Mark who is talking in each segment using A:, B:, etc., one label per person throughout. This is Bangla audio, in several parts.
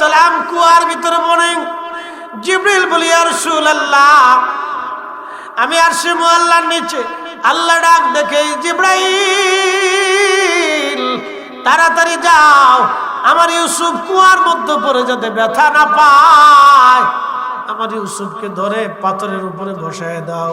A: সালাম কুয়ার ভিতরে বলেন জিব্রিল বলি আর আল্লাহ আমি আর সে আল্লাহর নিচে, আল্লাহ ডাক দেখে, জিব্রাইল, তাড়াতাড়ি যাও, আমার ইউসুফ কুয়ার মধ্যে পড়ে যাতে ব্যথা না পায়। আমার ইউসুফকে ধরে পাথরের উপরে বসায় দাও।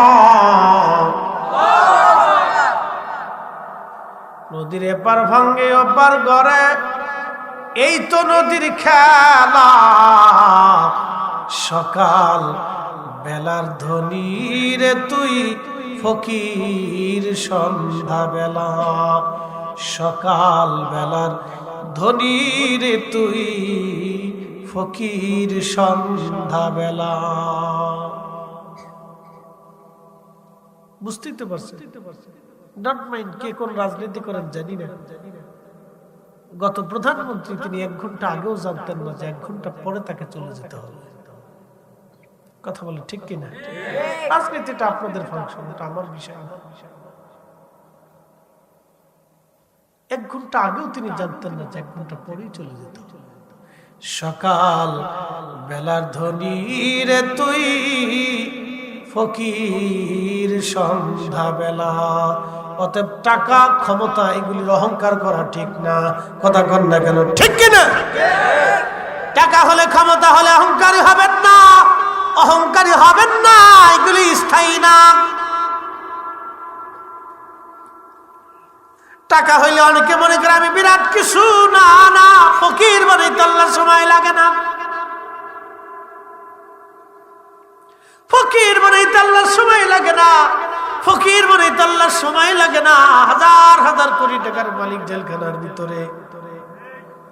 A: নদীর এপার ভাঙ্গে ওপার গড়ে, এই তো নদীর খেলা। সকাল বেলার ধনির তুই ফকির সন্ধ্যা বেলা সকাল বেলার ধনির তুই ফকির সন্ধ্যা বেলা বুঝতেই তো পারছি কে কোন রাজনীতি করেন জানি না। গত প্রধানমন্ত্রী তিনি এক ঘণ্টা আগেও জানতেন না যে এক ঘণ্টা পরে তাকে চলে যেতে হবে। কথা বলে ঠিক কিনা? রাজনীতিটা আপনাদের ফাংশন এটা আমার বিষয়। এক ঘণ্টা আগেও তিনি জানতেন না যে এক ঘণ্টা পরেই চলে যেতে সকাল বেলার ধনী রে তুই, ফকির সন্ধ্যা বেলা অতএব টাকা, ক্ষমতা এগুলির অহংকার করা ঠিক না। কথা কন না কেন? ঠিক কিনা? টাকা হলে ক্ষমতা, হলে অহংকারী হবেন না। অহংকারী হবেন না, এগুলি স্থায়ী না। টাকা হইলে অনেকে মনে করে আমি বিরাট কিছু। না না, ফকির মানে তল্লার সময় লাগে না। ফকির মানে তাল্লার সময় লাগে না। ফকির মানে তাল্লার সময় লাগে না। হাজার হাজার কোটি টাকার মালিক জেলখানার ভিতরে।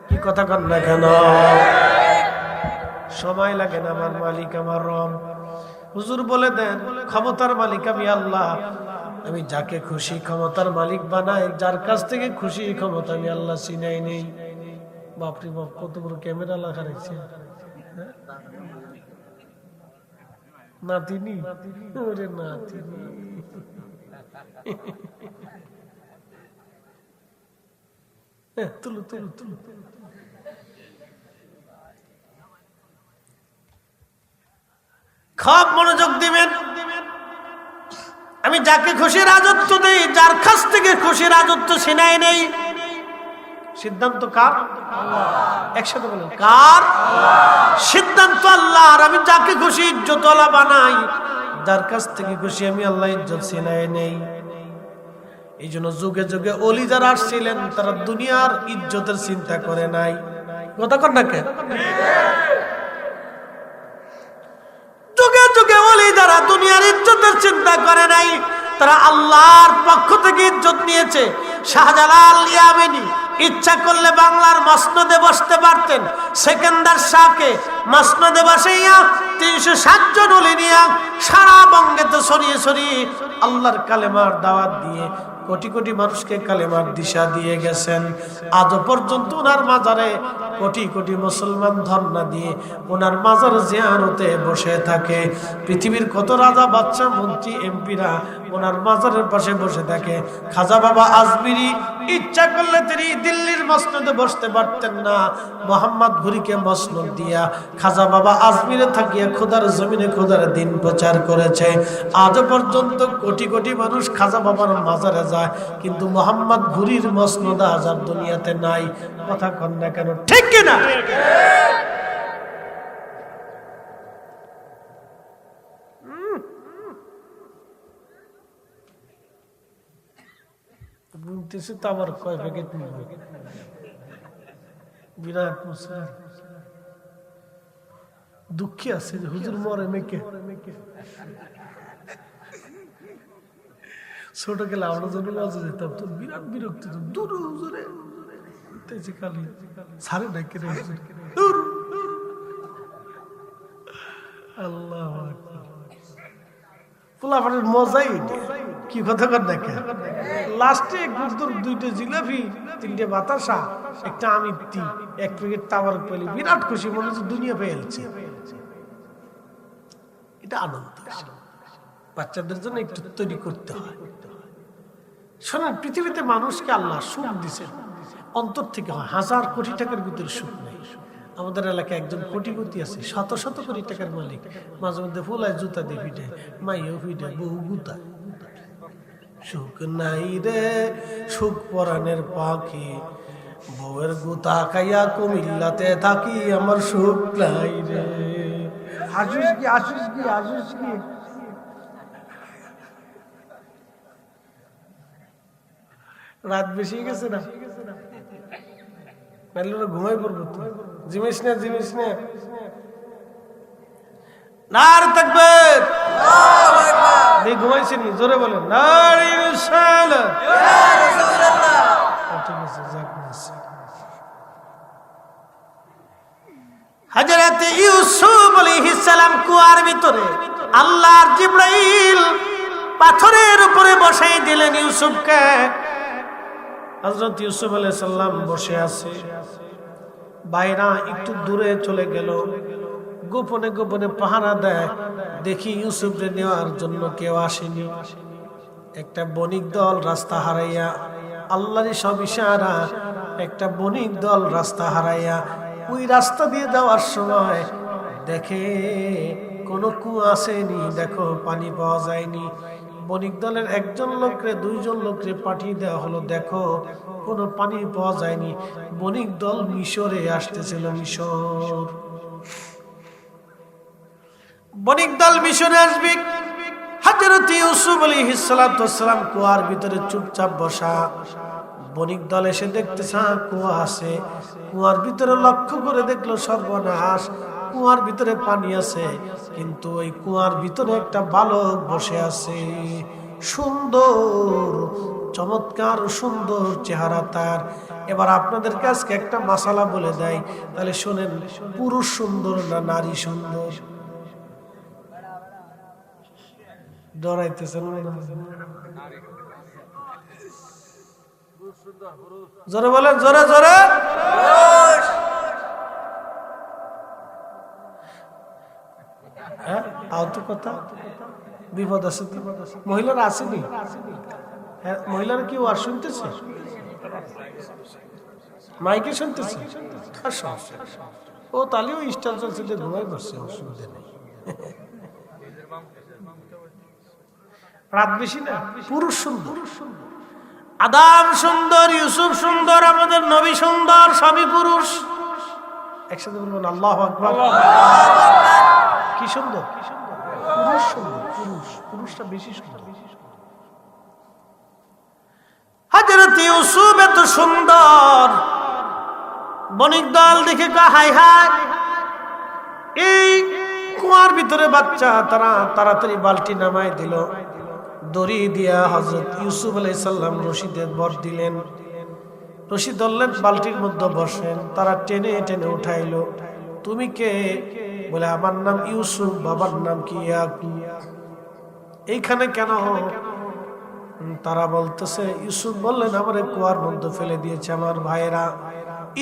A: কি কথা কন না কেন? সময় লাগে না আমার মালিক, আমার রব। হুজুর বলে দেন, ক্ষমতার মালিক আমি আল্লাহ। আমি যাকে খুশি ক্ষমতার মালিক বানাই, যার কাছ থেকে খুশি ক্ষমতা আমি আল্লাহ চিনাই নেই। বাপরি বাপ, কত বড় ক্যামেরা লাগা রেখেছে। হ্যাঁ? নাতিনি? ওরে নাতিনি। তুলু মনোযোগ দিবেন। আমি যাকে খুশি রাজত্ব দেই, যার কাছ থেকে খুশি রাজত্ব সিনাই নেই। সিদ্ধান্ত কার? একসাথে বলেন কার? সিদ্ধান্ত আল্লাহ। আর আমি যাকে খুশি ইজ্জতলা বানাই, যার কাছ থেকে খুশি আমি আল্লাহ ইজ্জত সিনাই নেই। এই জন্য যুগে যুগে অলি যারা আসছিলেন, তারা দুনিয়ার ইজ্জতের চিন্তা করে নাই। কথা কর না কেন? যুগে যুগে অলি যারা দুনিয়ার ইজ্জতের চিন্তা করে নাই, তারা আল্লাহর পক্ষ থেকে ইজ্জত নিয়েছে। শাহজালাল ইয়ামিনী ইচ্ছা করলে বাংলার মসনদে বসতে পারতেন। সেকেন্দার শাহকে মসনদে বসাইয়া তিনশো সাতজন অলি নিয়া সারা সরিয়ে সরিয়ে আল্লাহর কালেমার দাওয়াত দিয়ে কোটি কোটি মানুষকে কালেমার দিশা দিয়ে গেছেন। আজও পর্যন্ত ওনার মাজারে কোটি কোটি মুসলমান ধর্ণা দিয়ে ওনার মাজার জিয়ারতে বসে থাকে। পৃথিবীর কত রাজা বাচ্চা মন্ত্রী, এমপিরা ওনার মাজারের পাশে বসে থাকে। খাজা বাবা আজমিরি, ইচ্ছা করলে তিনি দিল্লির মসনদে বসতে পারতেন না। মোহাম্মদ ঘুরিকে মসনদ দিয়া খাজা বাবা আজমিরে থাকিয়া খোদার জমিনে খোদার দিন প্রচার করেছে। আজও পর্যন্ত কোটি কোটি মানুষ খাজা বাবার মাজারে যায়। কিন্তু মোহাম্মদ ঘুরির মসনদ আজ দুনিয়াতে নাই। কথা কন না কেন, ঠিক কিনা? দুঃখী আছে হুজুর মরে মেকে। ছোট গেলে আমরা লজে যেতাম, তো বিরাট বিরক্ত দূর হুজুরে করতেছি খালি সারে ডাকে আল্লাহ পোলাপানের মজাই কি কথা কর দেখে লাস্টে গুরদুর দুইটা জিলাপি, তিনটে বাতাসা, একটা আমিত্তি এক প্যাকেট তাবার পেলি বিরাট খুশি, মনে হচ্ছে দুনিয়া পেয়ে পেয়েছে এটা আনন্দ। বাচ্চাদের জন্য একটু তৈরি করতে হয়। শোনেন পৃথিবীতে মানুষকে আল্লাহ সুখ দিছেন। অন্তর থেকে হয়, হাজার কোটি টাকার ভিতরে সুখ নেই। আমাদের এলাকায় একজন কোটিপতি আছে, শত শত কোটি টাকার মালিক। মাঝে মধ্যে ফুলায় জুতা দিয়ে ফিটায় মাইও ফিটায় বহু গুতা। সুখ নাই রে, সুখ পরাণের পাখি। বউয়ের গুতা খাইয়া কুমিল্লাতে থাকি, আমার সুখ নাই রে। আসিস কি আসিস কি আসিস কি? রাত বেশি গেছে না? ঘুমাই পড়ব জিমিস না জিমিস না। নার কুয়ার ভিতরে জিব্রাইল পাথরের উপরে বসাই দিলেন ইউসুফকে। হযরত ইউসুফ আলাইহিস সালাম বসে আছে। বাইরা একটু দূরে চলে গেল। গোপনে গোপনে পাহারা দেয়। দেখি ইউসুফকে নেওয়ার জন্য কেউ আসেনি। একটা বণিক দল রাস্তা হারাইয়া, আল্লাহরই সব ইশারা, একটা বণিক দল রাস্তা হারাইয়া ওই রাস্তা দিয়ে যাওয়ার সময় দেখে কোনো কুয়া আসেনি, দেখো পানি পাওয়া যায়নি। বণিক দলের একজন লোকরে দুইজন লোকরে পাঠিয়ে দেওয়া হলো। দেখো কোনো পানি পাওয়া যায়নি। বণিক দল মিশরে আসতেছিল মিশর। বণিক দল মিশরে আসবে। হাজরত ইউসুফ আলী হিসালাম কুয়ার ভিতরে চুপচাপ বসা। বণিক দল এসে দেখতেছে হ্যাঁ, কুয়া আছে। কুয়ার ভিতরে লক্ষ্য করে দেখল সর্বনাশ। কুয়ার ভিতরে পানি আছে, কিন্তু ওই কুয়ার ভিতরে একটা বালক বসে আছে। সুন্দর, চমৎকার, সুন্দর চেহারা তার। এবার আপনাদের কাছে একটা মাসালা বলে দেয় তাহলে শোনেন, পুরুষ সুন্দর না নারী সুন্দর? জোরে বলেন, জোরে জোরে। হ্যাঁ? আহত কথা? বিপদ আছে মহিলারা আসেনি? হ্যাঁ মহিলারা কি আর শুনতেছে? মাইকে শুনতেছে? আর সমস্যা ও তাহলে ওই স্টার চলছে যে ঘুমাই বসছে অসুবিধা নেই। রাত বেশি না, পুরুষ সুন্দর। আদাম সুন্দর, ইউসুফ সুন্দর, আমাদের নবী সুন্দর, সবই পুরুষ। একসাথে বলবেন আল্লাহ আকবার। কি সুন্দর পুরুষ সুন্দর, পুরুষ, পুরুষটা বেশি সুন্দর। সুন্দর। বণিক দল দেখে হাই হাই। এই কুয়ার ভিতরে বাচ্চা তারা তাড়াতাড়ি বালতি নামাই দিল। দড়ি দিয়া হজরত ইউসুফ আলাইসাল্লাম রশিদের বর দিলেন। রশি ধরলেন বালতির মধ্যে বসেন। তারা টেনে টেনে উঠাইলো, তুমি কে? বলে, আমার নাম ইউসুফ, বাবার নাম কি এইখানে কেন? তারা বলতেছে, ইউসুফ বললেন, আমার কুয়ার মধ্যে ফেলে দিয়েছে আমার ভাইরা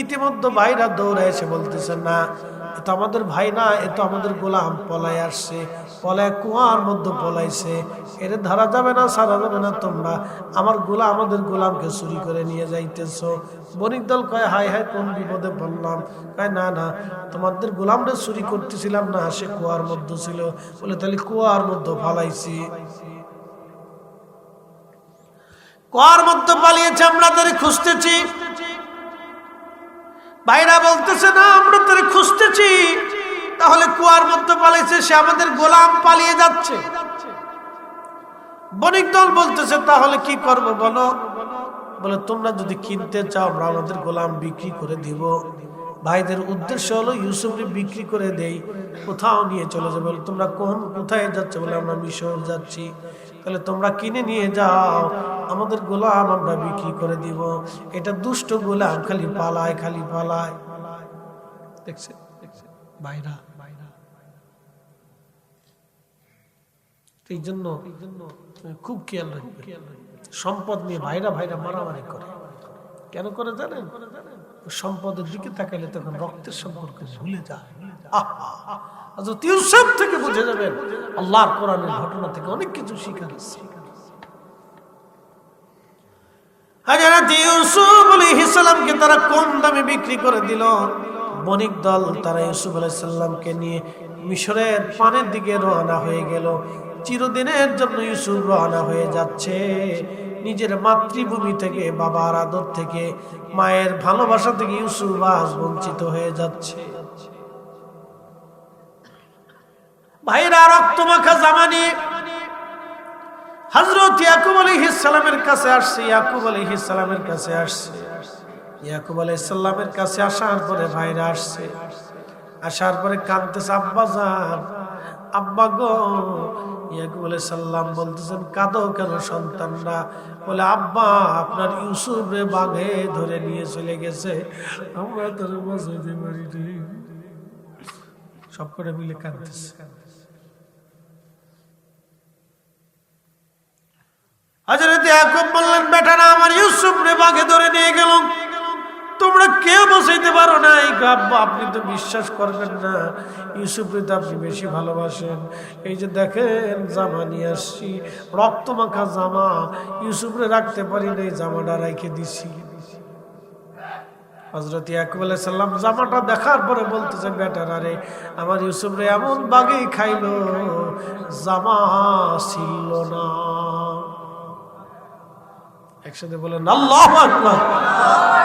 A: ইতিমধ্যে ভাইরা দৌড়ে এসে বলতেছে, না, এ তো আমাদের ভাই না, এ তো আমাদের গোলাম, পলায় আসছে। পলায় কুয়ার মধ্যে পলাইছে। এর ধরা যাবে না, সারা যাবে না, তোমরা আমার গোলা আমাদের গোলামকে চুরি করে নিয়ে যাইতেছ। বণিক দল কয়, হাই হাই, কোন বিপদে বললাম কয়, না না, তোমাদের গোলামটা চুরি করতেছিলাম না, সে কুয়ার মধ্যে ছিল। বলে, তাহলে কুয়ার মধ্যে ফালাইছি। কুয়ার মধ্যে পালিয়েছে, আমরা তাদের খুঁজতেছি। ভাইরা বলতেছে, না, আমরা তাদের খুঁজতেছি। তাহলে কুয়ার মধ্যে পালিয়েছে সে আমাদের গোলাম পালিয়ে যাচ্ছে। বণিক দল বলতেছে, তাহলে কি করব বলো? বলে, তোমরা যদি কিনতে চাও, আমরা আমাদের গোলাম বিক্রি করে দিব। ভাইদের উদ্দেশ্য হলো ইউসুফকে বিক্রি করে দেই, কোথাও নিয়ে চলে যাবে। বলে, তোমরা কোন, কোথায় যাচ্ছে? বলে, আমরা মিশর যাচ্ছি। তাহলে তোমরা কিনে নিয়ে যাও, আমাদের গোলাম আমরা বিক্রি করে দিব। এটা দুষ্ট গোলাম, খালি পালায় খালি পালায়। দেখছে বাইরা এই জন্য খুব খেয়াল রাখবে। সম্পদ নিয়ে ভাইরা ভাইরা মারামারি করে। কেন করে জানেন? সম্পদের দিকে তাকালে তখন রক্তের সম্পর্ক ভুলে যায়। থেকে বুঝে যাবেন কোরআনের ঘটনা থেকে অনেক কিছু ইউসুফ তারা কম দামে বিক্রি করে দিল। বণিক দল তারা ইউসুফ আলাইসাল্লামকে নিয়ে মিশরের পানের দিকে রওনা হয়ে গেল। চিরদিনের জন্য ইউসুফ রওনা হয়ে যাচ্ছে। নিজের মাতৃভূমি থেকে, বাবার আদর থেকে, মায়ের ভালোবাসা থেকে ইউসুফ আজ বঞ্চিত হয়ে যাচ্ছে। ভাইরা, রক্ত মাখা জামানি। হজরত ইয়াকুব সালামের কাছে আসছে, ইয়াকুব সালামের কাছে আসছে। ইয়াকুব আলাইহিস সালামের কাছে আসার পরে ভাইরা আসছে। আসার পরে কাঁদতেছে, আব্বা যান, আব্বা গো। ইয়াকুব আলাইহিস সালাম বলতেছেন, কাঁদো কেন সন্তানরা? বলে, আব্বা, আপনার ইউসুফ বাঘে ধরে নিয়ে চলে গেছে। আমরা তোর বাঁচাইতে পারি সব করে মিলে কাঁদতেছে। হজরত ইয়াকুব বললেন বেটারা আমার ইউসুফ রে বাগে ধরে নিয়ে গেল। তোমরা কেউ বসাইতে পারো না। এই আব্বা আপনি তো বিশ্বাস করবেন না। ইউসুফ রে তো আপনি বেশি ভালোবাসেন। এই যে দেখেন, জামা নিয়ে আসছি। রক্ত মাখা জামা। ইউসুফ রে রাখতে পারি না এই জামাটা রেখে দিছি। হজরত ইয়াকুব আলাইহিস সালাম জামাটা দেখার পরে বলতেছে, বেটারা রে আমার ইউসুফ এমন বাগেই খাইলো, জামা ছিল না। একসাথে বলেন, আল্লাহ আকবার।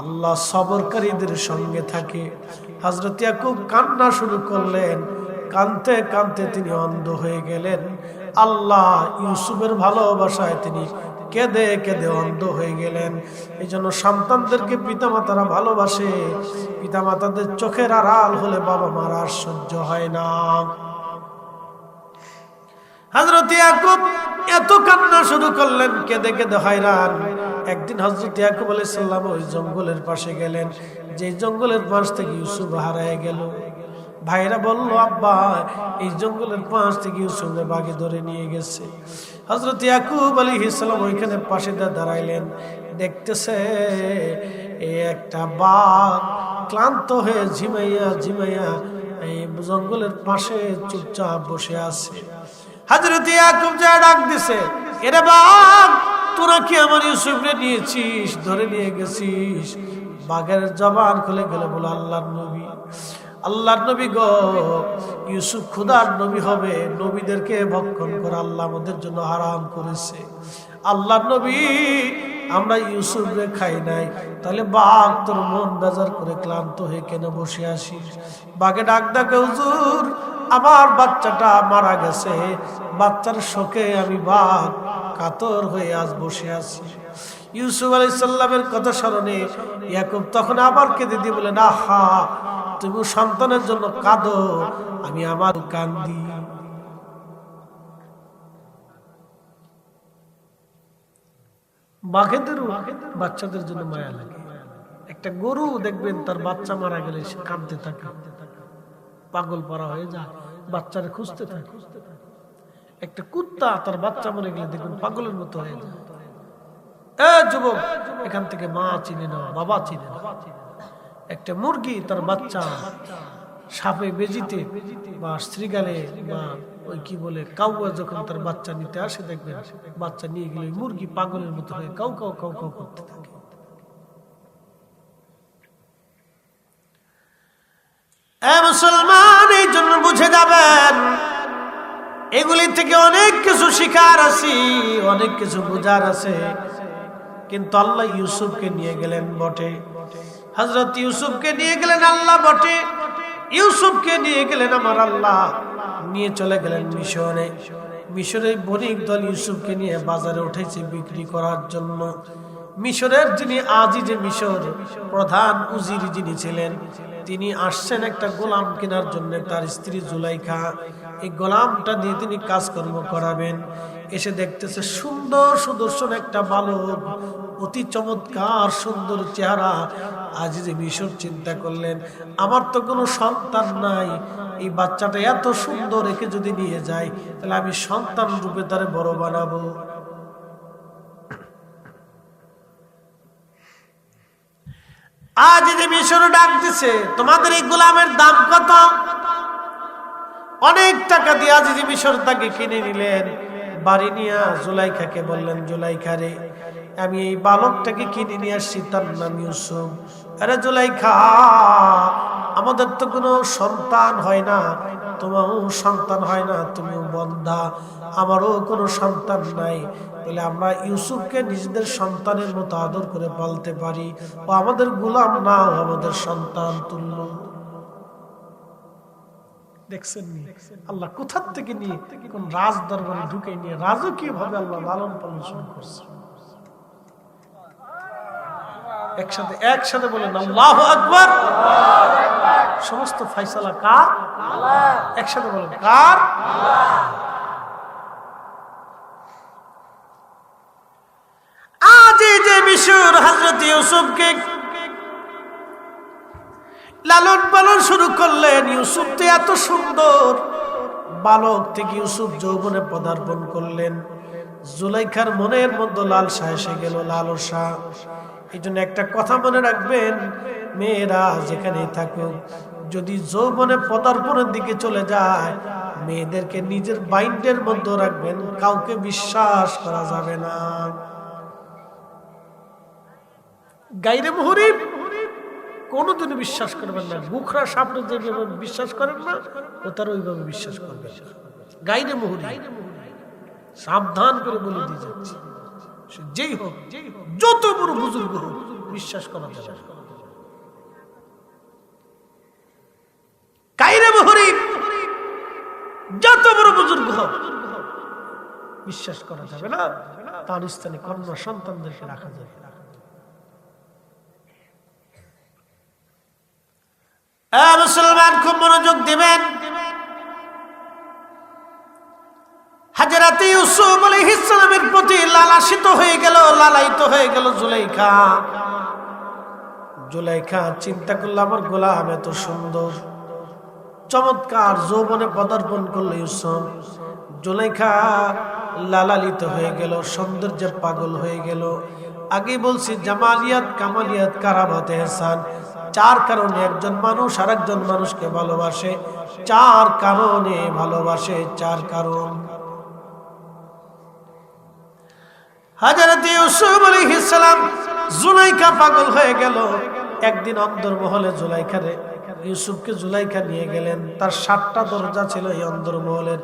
A: আল্লাহ সবরকারীদের সঙ্গে থাকে। হজরত ইয়াকুব কান্না শুরু করলেন। কানতে কানতে তিনি অন্ধ হয়ে গেলেন। আল্লাহ ইউসুফের ভালোবাসায় তিনি কেঁদে কেঁদে অন্ধ হয়ে গেলেন। এই জন্য সন্তানদেরকে পিতামাতারা ভালোবাসে। পিতামাতাদের চোখের আড়াল হলে বাবা মার আর সহ্য হয় না। হজরত ইয়াকুব এত কান্না শুরু করলেন, কেঁদে কেঁদে হয়রান। একদিন হজরত ইয়াকুব আলাইহিস সালাম ওই জঙ্গলের পাশে গেলেন। যে জঙ্গলের পাশ থেকে ইউসুফ হারায় গেল। ভাইরা বলল, আব্বা, এই জঙ্গলের পাশ থেকে ইউসুফের বাগে ধরে নিয়ে গেছে। হজরত ইয়াকুব আলী ইসলাম ওইখানে পাশে দাঁড়াইলেন। দেখতেছে একটা বাঘ ক্লান্ত হয়ে ঝিমাইয়া ঝিমাইয়া এই জঙ্গলের পাশে চুপচাপ বসে আছে। হজরত ইয়াকুব যা ডাক দিছে, এরে বাঘ তোরা কি আমার ইউসুফরে নিয়েছিস? ধরে নিয়ে গেছিস। বাঘের জবান খুলে গেলে, বলে, আল্লাহর নবী। আল্লাহর নবী গো, ইউসুফ খুদার নবী হবে। নবীদেরকে ভক্ষণ করে আল্লাহ আমাদের জন্য হারাম করেছে। আল্লাহর নবী, আমরা ইউসুফ রে খাই নাই। তাহলে বাঘ তোর মন বেজার করে ক্লান্ত হয়ে কেন বসে আসিস বাঘে ডাক ডাকে, হুজুর, আমার বাচ্চাটা মারা গেছে। বাচ্চার শোকে আমি বাঘ কাতর হয়ে আজ বসে আছি। ইউসুফ আলাই সাল্লামের কথা স্মরণে ইয়াকুব তখন আবার কেঁদে দিয়ে বলে না হা তুমি সন্তানের জন্য কাঁদো, আমি আমার কান্দি। বাঘেদেরও বাচ্চাদের জন্য মায়া লাগে। একটা গরু দেখবেন তার বাচ্চা মারা গেলে সে কাঁদতে থাকে। পাগল পরা হয়ে যায়, বাচ্চারে খুঁজতে থাকে। একটা কুত্তা তার বাচ্চা মরে গেলে দেখবেন পাগলের মতো হয়ে যায়। যুবক, এখান থেকে মা চিনে না বাবা চিনে না একটা মুরগি তার বাচ্চা সাপে বেজিতে বা শ্রীগালে বা ওই কি বলে, কাউয়া যখন তার বাচ্চা নিতে আসে, দেখবেন বাচ্চা নিয়ে গেলে মুরগি পাগলের মতো হয়ে কাউ কাউ কাউ কাউ করতে থাকে। মুসলমান, এই জন্য বুঝে যাবেন এগুলি থেকে অনেক কিছু শিকার আছি, অনেক কিছু বোঝার আছে। কিন্তু আল্লাহ ইউসুফকে নিয়ে গেলেন বটে। হজরত ইউসুফকে নিয়ে গেলেন আল্লাহ বটে। ইউসুফকে নিয়ে গেলেন আমার আল্লাহ। নিয়ে চলে গেলেন মিশরে। মিশরের বণিক দল ইউসুফকে নিয়ে বাজারে উঠেছে বিক্রি করার জন্য। মিশরের যিনি আজই যে মিশর প্রধান উজির যিনি ছিলেন, তিনি আসছেন একটা গোলাম কেনার জন্য তার স্ত্রী জুলাইখা। এই গোলামটা দিয়ে তিনি কাজকর্ম করাবেন। এসে দেখতেছে সুন্দর সুদর্শন একটা বালক, অতি চমৎকার সুন্দর চেহারা। আজ যে মিশর চিন্তা করলেন, আমার তো কোনো সন্তান নাই। এই বাচ্চাটা এত সুন্দর, একে যদি নিয়ে যাই তাহলে আমি সন্তান রূপে তারে বড় বানাবো। আজ যে মিশর ডাকতেছে, তোমাদের এই গোলামের দাম কত? অনেক টাকা দিয়ে আজ যে মিশর তাকে কিনে নিলেন। বাড়ি নিয়ে জুলাইখাকে বললেন, জুলাইখা রে, আমি এই বালকটাকে কিনে নিয়ে আসছি, তার নাম ইউসুফ। আরে জুলাইখা, আমাদের তো কোনো সন্তান হয় না। তোমারও সন্তান হয় না, তুমিও বন্ধা আমারও কোনো সন্তান নাই। বলে আমরা ইউসুফকে নিজেদের সন্তানের মতো আদর করে পালতে পারি। ও আমাদের গোলাম না আমাদের সন্তান তুল্য। দেখছেন নি আল্লাহ কোথার থেকে নিয়ে কোন রাজ দরবারে ঢুকে নিয়ে রাজকীয় ভাবে আল্লাহ লালন পালন শুরু করছে? একসাথে একসাথে বলেন, আল্লাহ আকবর! সমস্ত ফাইসালা কার? একসাথে বলেন, কার? আজ যে মিশর হজরত ইউসুফকে লালন পালন শুরু করলেন। ইউসুফ তো এত সুন্দর। বালক থেকে ইউসুফ যৌবনে পদার্পণ করলেন। জুলাইখার মনের মধ্যে লালসা এসে গেল লালসা এই জন্য একটা কথা মনে রাখবেন, মেয়েরা যেখানেই থাকুক, যদি যৌবনে পদার্পণের দিকে চলে যায়, মেয়েদেরকে নিজের বাইন্ডের মধ্যে রাখবেন, কাউকে বিশ্বাস করা যাবে না। গাইরে মুহরিব কোনোদিনও বিশ্বাস করবেন না। বুখরা সাপড়ে যেভাবে বিশ্বাস করেন না, ও তার ওইভাবে বিশ্বাস করবে গাইরে মুহুরি। সাবধান করে বলে দিয়ে যাচ্ছি। যেই হোক, যত বড় বুজুর্গ হোক, বিশ্বাস করা যাবে গাইরে মুহুরি। যত বড় বুজুর্গ হোক, বিশ্বাস করা যাবে না। তার স্থানে কন্যা সন্তানদেরকে রাখা যাবে মুসলমান খুব মনোযোগ দিবেন। ইউসুফ প্রতি লালাসিত হয়ে গেল, লালায়িত হয়ে গেল জুলাইখা। জুলাইখা, চিন্তা আমার গোলাম এত সুন্দর। চমৎকার যৌবনে পদার্পণ করল ইউসুফ। জুলাইখা লালালিত হয়ে গেল, সৌন্দর্যে পাগল হয়ে গেল। আগে বলছি, জামালিয়াত কামালিয়াত কারামত এহসান। চার কারণে একজন মানুষ আর একজন মানুষকে ভালোবাসে। চার কারণে ভালোবাসে, চার কারণ। পাগল হয়ে গেল। একদিন অন্দরমহলে ইউসুফকে জুলাইখা নিয়ে গেলেন। তার সাতটা দরজা ছিল এই অন্দরমহলের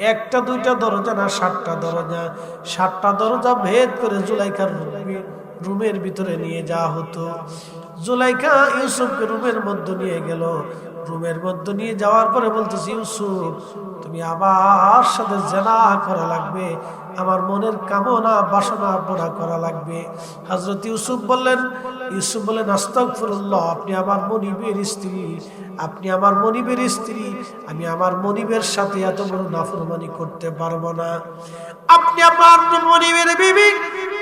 A: একটা, দুইটা দরজা না, সাতটা দরজা। সাতটা দরজা ভেদ করে জুলাইখার রুমের ভিতরে নিয়ে যাওয়া হতো। জুলাইখা ইউসুফকে রুমের মধ্যে নিয়ে গেল। রুমের মধ্যে নিয়ে যাওয়ার পরে বলতেছি, ইউসুফ, তুমি আমার সাথে জেনা করা লাগবে। আমার মনের কামনা, বাসনা পড়া করা লাগবে। হাজরত ইউসুফ বললেন ইউসুফ বললেন আস্তফরুল্লাহ আপনি আমার মনিবের স্ত্রী, আপনি আমার মনিবের স্ত্রী, আমি আমার মনিবের সাথে এত বড় নাফরমানি করতে পারব না। আপনি আমার মনিবের বিবি,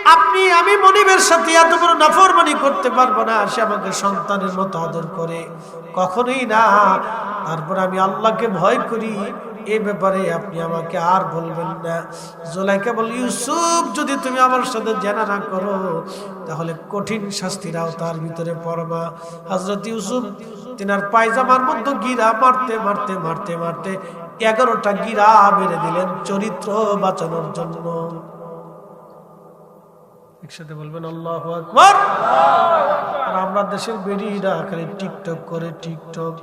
A: আপনি, আমি মনিবের সাথে এত বড় নাফরমানি করতে পারব না। সে আমাকে সন্তানের মতো আদর করে। কখনোই না। তারপর আমি আল্লাহকে ভয় করি। এ ব্যাপারে আপনি আমাকে আর বলবেন না। জোলাইকে বল, ইউসুফ, যদি তুমি আমার সাথে জানা না করো, তাহলে কঠিন শাস্তিরাও তার ভিতরে পড়বা। হজরত ইউসুফ, তিনার পায়জামার মধ্যে গিরা মারতে মারতে মারতে মারতে এগারোটা গিরা বেড়ে দিলেন চরিত্র বাঁচানোর জন্য। একসাথে বলবেন, আল্লাহ আকবর। আর আমরা দেশের বেডিরা খালি টিকটক করে টিকটক।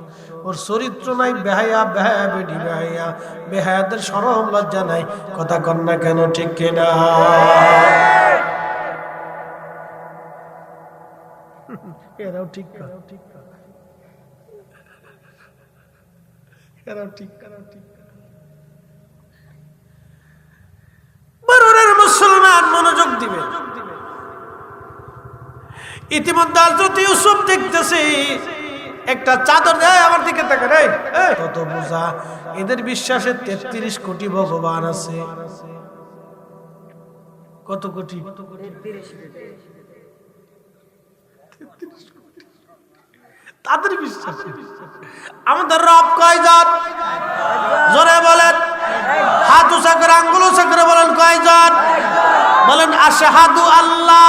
A: ওর চরিত্র নাই, বেহায়া বেহায়া, বেডি, বেহায়া। বেহায়াদের সরম লজ্জা নাই, কথা কন না কেন, ঠিক কিনা? এরাও ঠিক করে এরাও ঠিক ঠিক মুসলমান মনোযোগ দিবে ইতিমধ্যে হযরত ইউসুফ দেখতেছি, একটা চাদর দেয় আমার দিকে তাকে রে কত বোঝা, এদের বিশ্বাসে তেত্রিশ কোটি ভগবান আছে। কত কোটি? তাদের বিশ্বাস। আমাদের রব কয়জন জোরে বলেন। হাত উঁচা আঙ্গুল উঁচা বলেন কয়জন বলেন, আশাহাদু আল্লাহ।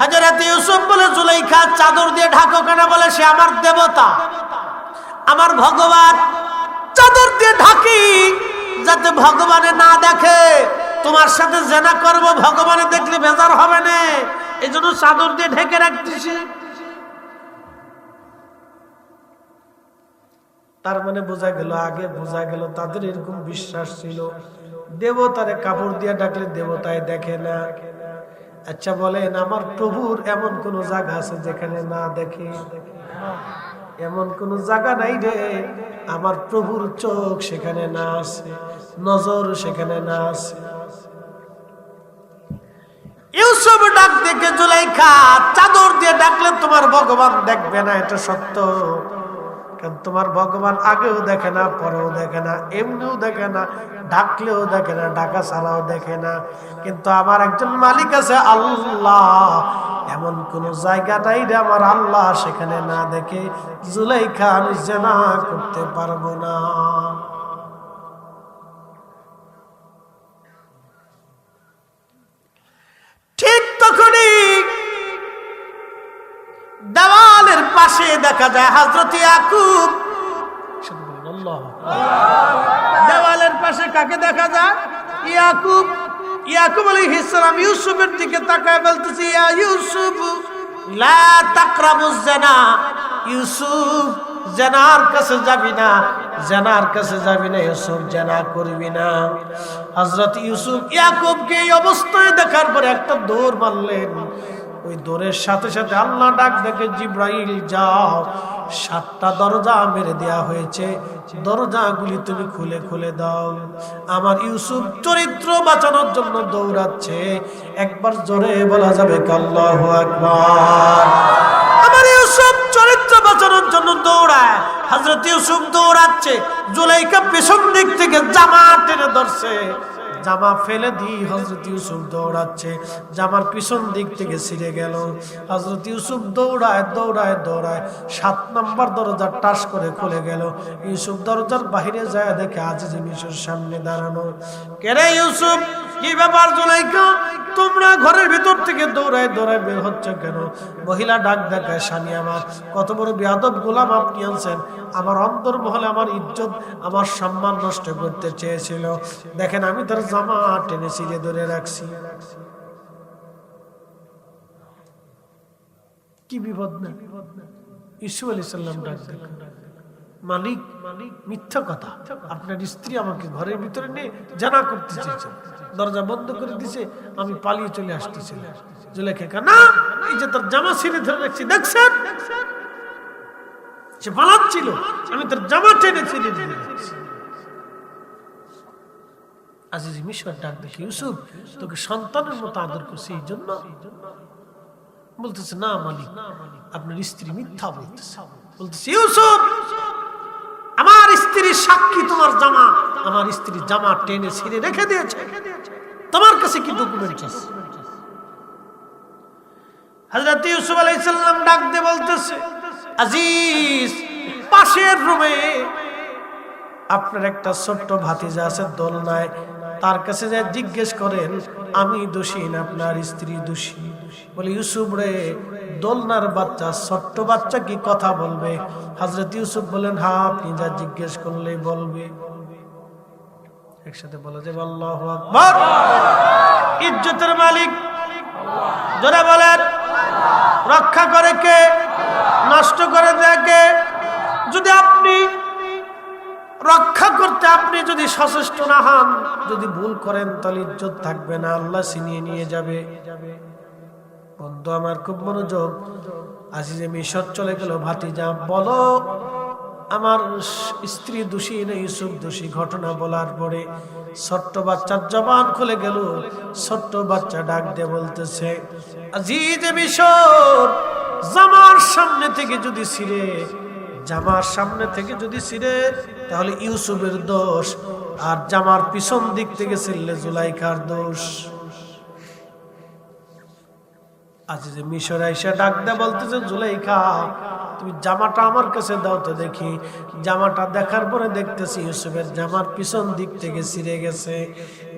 A: হাজরত ইউসুফ বলে জুলাইখা চাদর দিয়ে ঢাকো কেন? বলে, সে আমার দেবতা, আমার ভগবান। চাদর দিয়ে ঢাকি, যাতে ভগবানে না দেখে। তোমার সাথে জেনা করব, ভগবানে দেখলে বেজার হবে না। এই জন্য চাদর দিয়ে ঢেকে রাখতেছি। তার মানে বোঝা গেল, আগে বোঝা গেল, তাদের এরকম বিশ্বাস ছিল। দেবতারে কাপড় দিয়ে ডাকলে দেবতায় দেখে না। আচ্ছা বলেন, আমার প্রভুর এমন কোন জায়গা আছে যেখানে না দেখে? এমন কোন জায়গা নাই রে। আমার প্রভুর চোখ সেখানে না আছে, নজর সেখানে না আছে। ইউসুফ ডাক দেখে জুলাইখা চাদর দিয়ে ডাকলে তোমার ভগবান দেখবে না, এটা সত্য। কারণ তোমার ভগবান আগেও দেখে না, পরেও দেখে না, এমনিও দেখে না, ডাকলেও দেখে না, ডাকা ছাড়াও দেখে না। কিন্তু আমার একজন মালিক আছে, আল্লাহ। এমন কোন জায়গা নাই রে আমার আল্লাহ, সেখানে না দেখে জুলাইখা আমি জেনা করতে পারব না। ঠিক তখনই দেওয়ালের পাশে দেখা যায় হাজরত ইয়াকুব। দেওয়ালের পাশে কাকে দেখা যায়? ইয়াকুব। ইয়াকুব আলাইহিস সালাম ইউসুফের দিকে তাকায় বলতেছি ইয়া ইউসুফ লা তাকরাবুজ জানা ইউসুফ জানার কাছে যাবি না জানার কাছে যাবি না ইউসুফ জানা করবি না। হযরত ইউসুফ ইয়াকুবকে এই অবস্থায় দেখার পরে একটা দৌড় মারলেন। ওই দৌড়ের সাথে সাথে আল্লাহ ডাক দেখে জিব্রাইল, যাও। সাতটা দরজা মেরে দেয়া হয়েছে। দরজাগুলি তুমি খুলে খুলে দাও। আমার ইউসুফ চরিত্র বাঁচানোর জন্য দৌড়াচ্ছে। একবার জোরে বলা যাবে কাল্লাহ আকবার। আমার ইউসুফ চরিত্র বাঁচানোর জন্য দৌড়ায়। হজরত ইউসুফ দৌড়াচ্ছে। জুলাইকা পেছন দিক থেকে জামা টেনে ধরছে। জামা ফেলে দি হজরত ইউসুফ দৌড়াচ্ছে। জামার পিছন দিক থেকে ছিঁড়ে গেল। হজরত ইউসুফ দৌড়ায় দৌড়ায় দৌড়ায় সাত নম্বর দরজা টাস করে খুলে গেল। ইউসুফ দরজার বাহিরে যায় দেখে আজিজ মিশর সামনে দাঁড়ানো। কেরে ইউসুফ? কি তোমরা ঘরের ভিতর থেকে দৌড়ায় দৌড়ায় বের কেন? মহিলা ডাক দেখায় আমার, কত বড় বেয়াদব গোলাম আপনি আনছেন। আমার অন্তর মহলে আমার ইজ্জত, আমার সম্মান নষ্ট করতে চেয়েছিল। দেখেন, আমি তার জামা টেনে ধরে রাখছি। কি বিপদ না? ইসু আলি সাল্লাম ডাক মালিক মালিক, মিথ্যা কথা। আপনার স্ত্রী আমাকে ঘরের ভিতরে নিয়ে জানা করতে চেয়েছে। দরজা বন্ধ করে দিছে, আমি পালিয়ে চলে আসতেছিলাম জুলেখা না, এই যে তার জামা ছিঁড়ে ধরে রাখছি, দেখছেন? সে পালাচ্ছিল, আমি তার জামা টেনে ছিঁড়ে ধরে রাখছি। আজিজ মিশর ডাক দেখি ইউসুফ, তোকে সন্তানের মতো আদর এই জন্য? বলতেছে, না, মালিক, আপনার স্ত্রী মিথ্যা বলতেছে। বলতেছে, ইউসুফ, আমার স্ত্রীর সাক্ষী তোমার জামা, আমার স্ত্রীর জামা টেনে ছিঁড়ে রেখে দিয়েছে। তোমার কাছে কি ডকুমেন্ট আছে? হযরত ইউসুফ ডাক দিয়ে বলতেছে, আজিজ, পাশের রুমে আপনার একটা ছোট্ট ভাতিজা আছে দোলনায়। তার কাছে যা জিজ্ঞেস করেন, আমি দোষী না আপনার স্ত্রী দোষী? বলে, ইউসুফ রে, দোলনার বাচ্চা, ছোট্ট বাচ্চা কি কথা বলবে? হজরত ইউসুফ বলেন হা, আপনি যা জিজ্ঞেস করলেই বলবে। একসাথে বলা যাবে আল্লাহ আকবার। ইজ্জতের মালিক। জোরে বলেন, রক্ষা করে কে? নষ্ট করে দেয় যদি আপনি রক্ষা করতে আপনি যদি সচেষ্ট না হন, যদি ভুল করেন, তাহলে ইজ্জত থাকবে না, আল্লাহ ছিনিয়ে নিয়ে যাবে। বন্ধু, আমার খুব মনোযোগ। আজিজে মিশর চলে গেল ভাতিজা বলো। আমার স্ত্রী দোষী না ইউসুফ দোষী? ঘটনা বলার পরে ছোট্ট বাচ্চার জবান খুলে গেল। ছোট্ট বাচ্চা ডাক দিয়ে বলতেছে, আজিজ মিশর জামার সামনে থেকে যদি ছিঁড়ে, জামার সামনে থেকে যদি ছিঁড়ে, তাহলে ইউসুফের দোষ। আর জামার পিছন দিক থেকে ছিললে জুলাইখার দোষ। আজ যে মিশর আইসা ডাক দে বলতেছে, জুলাইখা, তুমি জামাটা আমার কাছে দাও তো দেখি। জামাটা দেখার পরে দেখতেছি ইউসুফের জামার পিছন দিক থেকে ছিঁড়ে গেছে।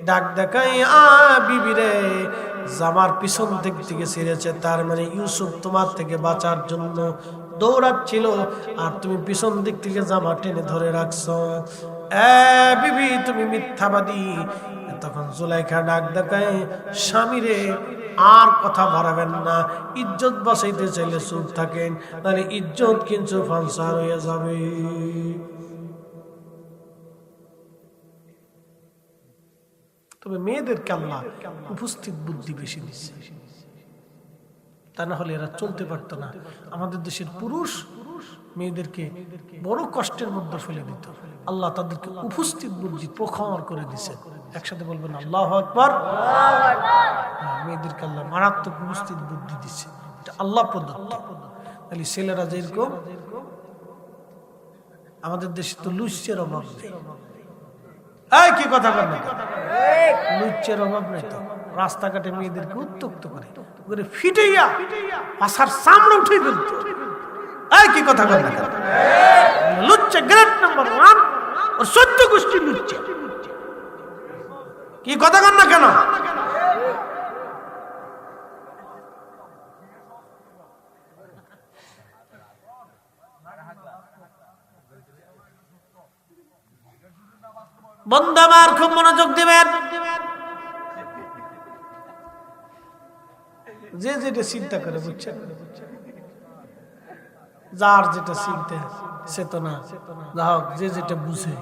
A: ডাক দেখাই, আ বিবিরে জামার পিছন দিক থেকে ছিঁড়েছে, তার মানে ইউসুফ তোমার থেকে বাঁচার জন্য দৌড়াচ্ছিল, আর তুমি পিছন দিক থেকে জামা টেনে ধরে রাখছো। বিবি, তুমি মিথ্যাবাদী! তখন জুলাইখা ডাক দেখায় স্বামীরে আর কথা বাড়াবেন না। ইজ্জত বাঁচাইতে চাইলে চুপ থাকেন তাহলে ইজ্জত কিন্তু ফানসার হয়ে যাবে। তবে মেয়েদেরকে আল্লাহ উপস্থিত বুদ্ধি বেশি দিচ্ছে। তা না হলে এরা চলতে পারতো না। আমাদের দেশের পুরুষ মেয়েদেরকে বড় কষ্টের মধ্যে ফেলে দিত। আল্লাহ তাদেরকে উপস্থিত বুদ্ধি প্রখর করে দিছে একসাথে বলবেন, আল্লাহ আকবর। মেয়েদেরকে আল্লাহ মারাত্মক উপস্থিত বুদ্ধি দিচ্ছে এটা আল্লাহ প্রদত্ত। তাহলে ছেলেরা যেরকম, আমাদের দেশে তো লুচ্ছের অভাব নেই। কি কথা বলেন লুচ্ছের অভাব নেই তো। রাস্তাঘাটে মেয়েদেরকে উত্তক্ত করে করে ফিটাইয়া পাশার সামনে উঠে ফেলতো। এই কি কথা বলেন লুচ্চে গ্রেট নাম্বার ওয়ান, ওর সত্য গোষ্ঠী কি কথা কন না কেন? বন্ধু আমার, খুব মনোযোগ দিবেন। যে যেটা চিন্তা করে, বুঝছেন? যার যেটা চিনতে চেতনা যা হোক, যে যেটা বুঝে।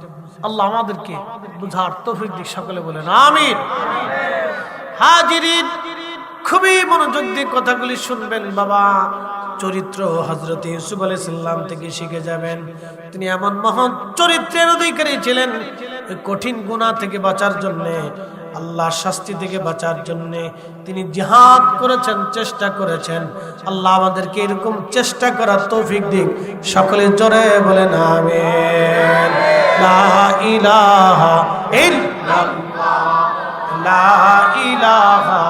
A: আল্লাহ আমাদেরকে বুঝার তৌফিক দিক সকলে বলেন আমির হাজিরিন, খুবই মনোযোগ দিয়ে কথাগুলি শুনবেন, বাবা। চরিত্র হজরত ইউসুফ আলাইসাল্লাম থেকে শিখে যাবেন। তিনি এমন মহৎ চরিত্রের অধিকারী ছিলেন, কঠিন গুণা থেকে বাঁচার জন্যে। আল্লাহ শাস্তি থেকে বাঁচার জন্য তিনি জিহাদ করেছেন, চেষ্টা করেছেন। আল্লাহ আমাদেরকে এরকম চেষ্টা করার তৌফিক দিক। সকলে জোরে বলেন, আমিন। লা ইলাহা ইল্লাল্লাহ। লা ইলাহা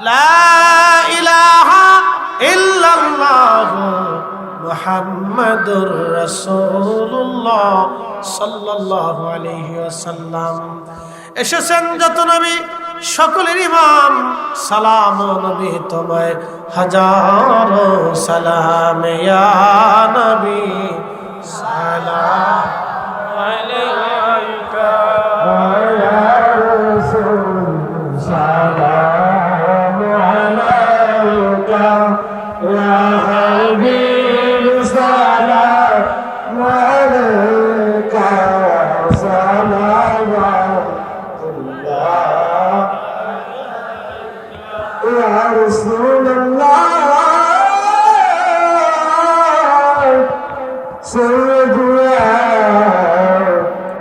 A: লা ইলাহা মুহাম্মাদুর রাসূলুল্লাহ সাল্লাল্লাহু আলাইহি ওয়াসাল্লাম। এসেছেন যত নবী, সকলের ইমাম, সালাম নবী, তোমায় হাজার সালাম। নবী, সালাম